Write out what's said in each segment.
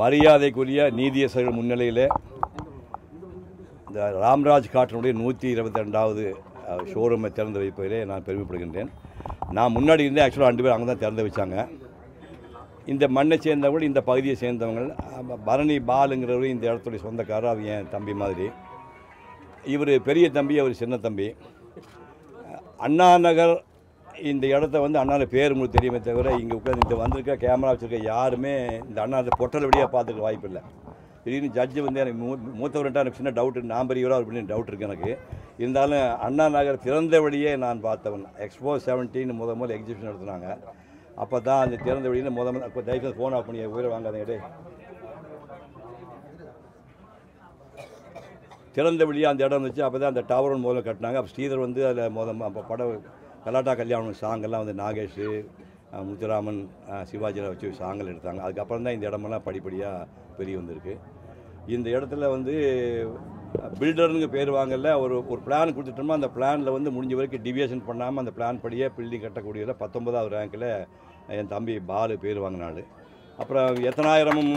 மரியாதைக்குரிய நீதியரசர்கள் முன்னிலையில் இந்த ராம்ராஜ் காட்டனுடைய நூற்றி இருபத்தி ரெண்டாவது ஷோரூமை திறந்து வைப்பதிலே நான் பெருமைப்படுகின்றேன். நான் முன்னாடி இருந்தே ஆக்சுவலாக ரெண்டு பேர் அங்கே தான் திறந்து வச்சாங்க. இந்த மண்ணை சேர்ந்தவங்க இந்த பகுதியை சேர்ந்தவங்க பரணி பாலுங்கிறவர் இந்த இடத்துடைய சொந்தக்காரர் அவர் என் தம்பி மாதிரி. இவர் பெரிய தம்பி அவர் சின்ன தம்பி. அண்ணா நகர் இந்த இடத்த வந்து அண்ணாவில் பேர் உங்களுக்கு தெரியுமே தவிர இங்கே உட்காந்து இந்த வந்திருக்க கேமரா வச்சுருக்க யாருமே இந்த அண்ணா பொட்டல் வழியாக பார்த்துக்க வாய்ப்பு இல்லை. திடீர்னு ஜட்ஜு வந்து எனக்கு மூ மூத்தவர்கிட்ட எனக்கு சின்ன டவுட் நான் பெரியவரா அப்படின்னு டவுட் இருக்குது எனக்கு. இருந்தாலும் அண்ணா நகர் திறந்த வழியே நான் பார்த்தவன். எக்ஸ்போ செவன்டீன் முத முதல் எக்ஸிபிஷன் நடத்துனாங்க. அப்போ தான் அந்த திறந்த வழியில் முத முதல் அப்போ தயவுசெய்து ஃபோன் ஆஃப் பண்ணி உயிரை வாங்காதீங்க டேய். திறந்த வழியாக அந்த இடம் இருந்துச்சு. அப்போ தான் அந்த டவர் முதல்ல கட்டினாங்க. அப்போ ஸ்ரீதர் வந்து அதில் முத அப்போ படம் கலாட்டா கல்யாணம் சாங்கெல்லாம் வந்து நாகேஷ் முத்துராமன் சிவாஜியில் வச்சு சாங்கல் எடுத்தாங்க. அதுக்கப்புறம் தான் இந்த இடமெல்லாம் படிப்படியாக பெரிய வந்திருக்கு. இந்த இடத்துல வந்து பில்டர்னு பேர் வாங்கல. ஒரு ஒரு பிளான் கொடுத்துட்டோம்னா அந்த பிளானில் வந்து முடிஞ்ச வரைக்கும் டிவியேஷன் பண்ணாமல் அந்த பிளான் படியே பில்டிங் கட்டக்கூடியதில் பத்தொன்பதாவது ரேங்கில் என் தம்பி பாலு பேர் வாங்கினாள் அப்புறம் எத்தனாயிரமும்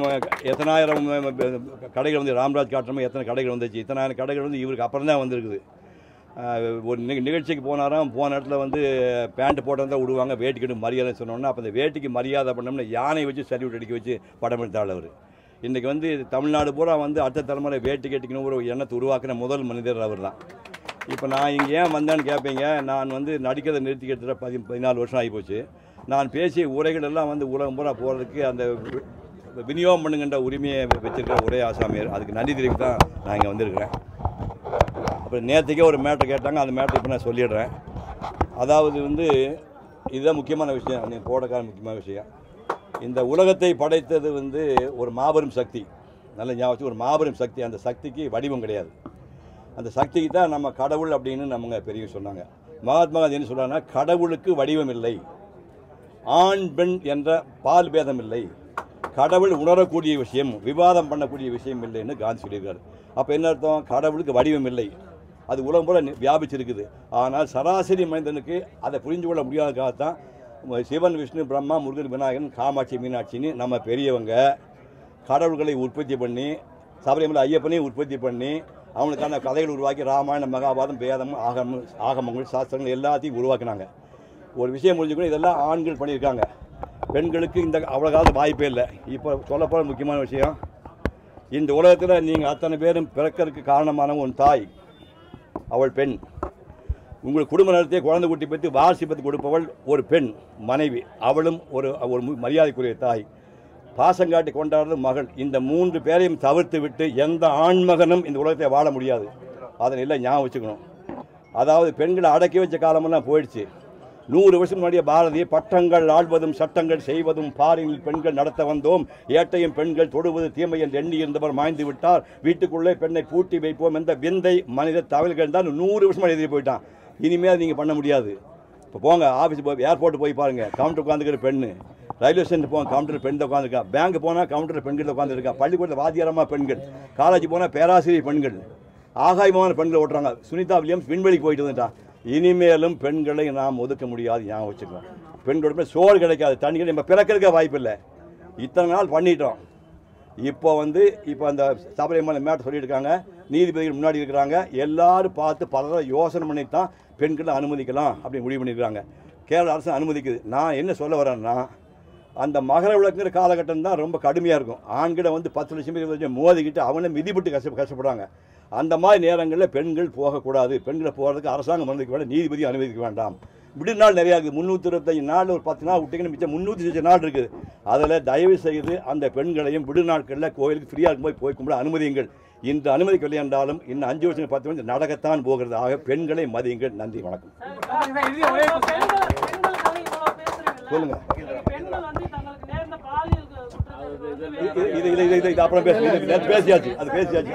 எத்தனாயிரம் கடைகள் வந்து ராம்ராஜ் காட்டணும் எத்தனை கடைகள் வந்துச்சு. இத்தனாயிரம் கடைகள் வந்து இவருக்கு அப்புறம் தான் வந்திருக்குது. ஒரு நிகழ்ச்சிக்கு போனாராம் போன இடத்துல வந்து பேண்ட் போட்டிருந்தா விடுவாங்க வேட்டிக்கு மரியாதை சொன்னோன்னா அப்போ அந்த வேட்டிக்கு மரியாதை பண்ணோம்னா யானை வச்சு சல்யூட் அடிக்க வச்சு படம் எடுத்தாள் அவர். இன்றைக்கி வந்து தமிழ்நாடு பூரா வந்து அடுத்த தலைமுறை வேட்டி கட்டிக்கணும் ஒரு எண்ணத்தை உருவாக்கின முதல் மனிதர் அவர் தான் இப்போ நான் இங்கே ஏன் வந்தேன்னு கேட்பீங்க நான் வந்து நடிக்கிறதை நிறுத்தி கிட்டத்தட்ட பதி பதினாலு வருஷம் ஆகிப்போச்சு. நான் பேசிய உரைகள் எல்லாம் வந்து உலகம் பூரா போகிறதுக்கு அந்த விநியோகம் பண்ணுங்கன்ற உரிமையை வச்சுருக்க ஒரே ஆசாமியர். அதுக்கு நன்றி தெரிவித்து தான் நான் இங்கே வந்திருக்கிறேன். அப்புறம் நேற்றுக்கே ஒரு மேட்ரு கேட்டாங்க அந்த மேட்ரு இப்போ நான் சொல்லிடுறேன். அதாவது வந்து இதுதான் முக்கியமான விஷயம் நீங்கள் போடக்கார முக்கியமான விஷயம். இந்த உலகத்தை படைத்தது வந்து ஒரு மாபெரும் சக்தி. நல்ல ஞாபகம் ஒரு மாபெரும் சக்தி. அந்த சக்திக்கு வடிவம் கிடையாது. அந்த சக்திக்கு தான் நம்ம கடவுள் அப்படின்னு நம்ம பெரிய சொன்னாங்க. மகாத்மா காந்தி என்ன சொல்கிறாங்கன்னா கடவுளுக்கு வடிவம் இல்லை. ஆண் பெண் என்ற பால் பேதம் இல்லை. கடவுள் உணரக்கூடிய விஷயம் விவாதம் பண்ணக்கூடிய விஷயம் இல்லைன்னு காந்தி சொல்லியிருக்காரு. அப்போ என்ன அர்த்தம்? கடவுளுக்கு வடிவம் இல்லை. அது உலகம் போல நி- வியாபிச்சிருக்குது. ஆனால் சராசரி மனிதனுக்கு அதை புரிஞ்சு கொள்ள முடியாததுக்காக தான் சிவன் விஷ்ணு பிரம்மா முருகன் விநாயகன் காமாட்சி மீனாட்சின்னு நம்ம பெரியவங்க கடவுள்களை உற்பத்தி பண்ணி சபரிமலை ஐயப்பனையும் உற்பத்தி பண்ணி அவனுக்கான கதைகள் உருவாக்கி ராமாயணம் மகாபாரதம் வேதம் ஆகம ஆகமங்கள் சாஸ்திரங்கள் எல்லாத்தையும் உருவாக்கினாங்க. ஒரு விஷயம் முடிஞ்சுக்கணும் இதெல்லாம் ஆண்கள் பண்ணியிருக்காங்க. பெண்களுக்கு இந்த அவ்வளோ காலத்து வாய்ப்பே இல்லை. இப்போ சொல்லப்போகிற முக்கியமான விஷயம் இந்த உலகத்தில் நீங்கள் அத்தனை பேரும் பிறக்கிறதுக்கு காரணமான உன் தாய் அவள் பெண். உங்கள் குடும்ப நடத்திய குழந்தை குட்டி பற்றி வாசிப்பத்து கொடுப்பவள் ஒரு பெண் மனைவி. அவளும் ஒரு ஒரு மரியாதைக்குரிய தாய். பாசங்காட்டி கொண்டாடுறது மகள். இந்த மூன்று பேரையும் தவிர்த்து விட்டு எந்த ஆண்மகனும் இந்த உலகத்தை வாழ முடியாது. அதனை எல்லாம் ஞாபகம் வச்சுக்கணும். அதாவது பெண்களை அடக்கி வச்ச காலமெல்லாம் போயிடுச்சு. நூறு வருஷம் முன்னாடியே பாரதி பட்டங்கள் ஆழ்வதும் சட்டங்கள் செய்வதும் பாரினில் பெண்கள் நடத்த வந்தோம். ஏட்டையும் பெண்கள் தொடுவது தீமை என்று எண்ணி இருந்தவர் மாய்ந்து விட்டார். வீட்டுக்குள்ளே பெண்ணை பூட்டி வைப்போம் என்ற விந்தை மனித தகவல்கள் தான் நூறு வருஷம் எழுதி போயிட்டான். இனிமேல் நீங்கள் பண்ண முடியாது. இப்போ போங்க ஆஃபீஸ் போய் ஏர்போர்ட் போய் பாருங்க. கவுண்டர் உட்காந்துக்கிற பெண்ணு. ரயில்வே ஸ்டேஷன் போங்க கவுண்டர் பெண் உட்காந்துருக்கா பேங்க் போனால் கவுண்டர் பெண்கள் உட்காந்துருக்கா பள்ளிக்கூடத்தில் வாத்தியாரமாக பெண்கள். காலேஜ் போனால் பேராசிரியர் பெண்கள். ஆகாயமான பெண்கள் ஓட்டுறாங்க. சுனிதா வில்லியம்ஸ் விண்வெளிக்கு போயிட்டு வந்துட்டான். இனிமேலும் பெண்களை நாம் ஒதுக்க முடியாது ஞாபகம் வச்சுக்கலாம் பெண்களோட சோறு கிடைக்காது தண்ணி நம்ம பிறக்கிறதுக்க வாய்ப்பில்லை இத்தனை நாள் பண்ணிட்டோம். இப்போ வந்து இப்போ அந்த சபரிமலை மேட்டை சொல்லியிருக்காங்க நீதிபதிகள் முன்னாடி இருக்கிறாங்க எல்லாரும் பார்த்து பல யோசனை பண்ணி தான் பெண்களை அனுமதிக்கலாம் அப்படி முடிவு பண்ணியிருக்காங்க. கேரள அரசு அனுமதிக்குது. நான் என்ன சொல்ல வரேன்னா அந்த மகர விளக்குங்கிற காலகட்டம் தான் ரொம்ப கடுமையாக இருக்கும். ஆண்களை வந்து பத்து லட்சம் பேர் இருபது லட்சம் மோதிக்கிட்டு அவனே மிதிப்பட்டு கஷ்ட கஷ்டப்படுறாங்க. அந்த மாதிரி நேரங்களில் பெண்கள் போகக்கூடாது. பெண்களை போகிறதுக்கு அரசாங்கம் அனுமதிக்க வேண்டாம் நீதிபதி அனுமதிக்க வேண்டாம். விடுநாள் நிறையா இருக்குது. முந்நூற்றி இருபத்தஞ்சு நாள் ஒரு பத்து நாள் விட்டிங்கன்னு மிச்சம் முந்நூற்றி அஞ்சு நாள் இருக்குது. அதில் தயவு செய்து அந்த பெண்களையும் விடுநாட்களில் கோயிலுக்கு ஃப்ரீயாக இருக்கும்போது போய் கும்பிட அனுமதியுங்கள். இன்று அனுமதிக்கவில்லை என்றாலும் இன்னும் அஞ்சு வருஷம் பத்து வருஷம் நடக்கத்தான் போகிறது. ஆக பெண்களை மதியுங்கள். நன்றி வணக்கம். சொல்லுங்க. இது இது இது இது இது அப்புறம் பேச இது பேசியாச்சு அது பேசியாச்சு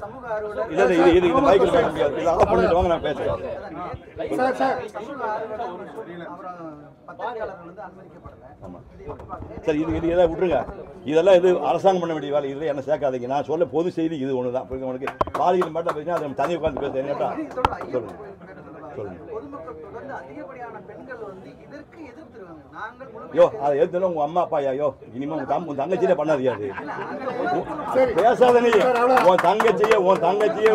சமூக ஆர்வலர் இல்லை இது இது இது மைக்கில் பேச முடியாது இது அதை பண்ணிட்டு வாங்க நான் பேசுகிறேன் சார் இது சரி இது இது எதாவது விட்டுருங்க இதெல்லாம் இது அரசாங்கம் பண்ண வேண்டிய வேலை இதில் என்ன சேர்க்காதீங்க நான் சொல்ல பொது செய்தி இது ஒன்று தான் உனக்கு பாலியல் மட்டும் பேசினா அதை நம்ம தனி உட்காந்து பேசுகிறேன் கேட்டா சொல்லுங்கள் யோ அதை எடுத்து உங்க அம்மா அப்பா ஐயோ இனிமே உங்க தம் உன் தங்கச்சியே பண்ணாதியா அது. பேசாத நீ. உன் தங்கச்சியே உன் தங்கச்சியே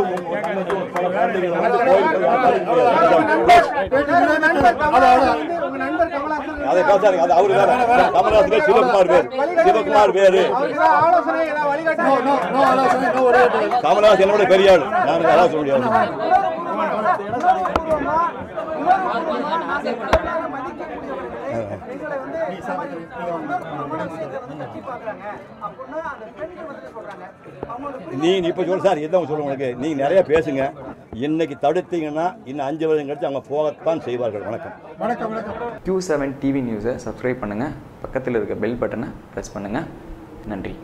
அதை பேசாதீங்க அது அவரு வேற. கமலஹாசன் சிவகுமார் பேர் சிவகுமார் பேரு கமலஹாசன் என்னோட பெரிய ஆள் நான் அதான் சொல்ல முடியாது. எங்களை வந்து கட்டி பாக்குறாங்க அப்படின்னா அந்த பெண்கள் வந்து சொல்றாங்க அவங்களுக்கு நீ இப்போ சொல்ல சார் எதுவும் சொல்ல உங்களுக்கு? நீங்கள் நிறைய பேசுங்க. இன்னைக்கு தடுத்தீங்கன்னா இன்னும் அஞ்சு வருஷம் கழிச்சு அவங்க போகத்தான் செய்வார்கள். வணக்கம். q செவன் டிவி நியூஸை சப்ஸ்கிரைப் பண்ணுங்கள் பக்கத்தில் இருக்க பெல் பட்டனை ப்ரெஸ் பண்ணுங்கள் நன்றி.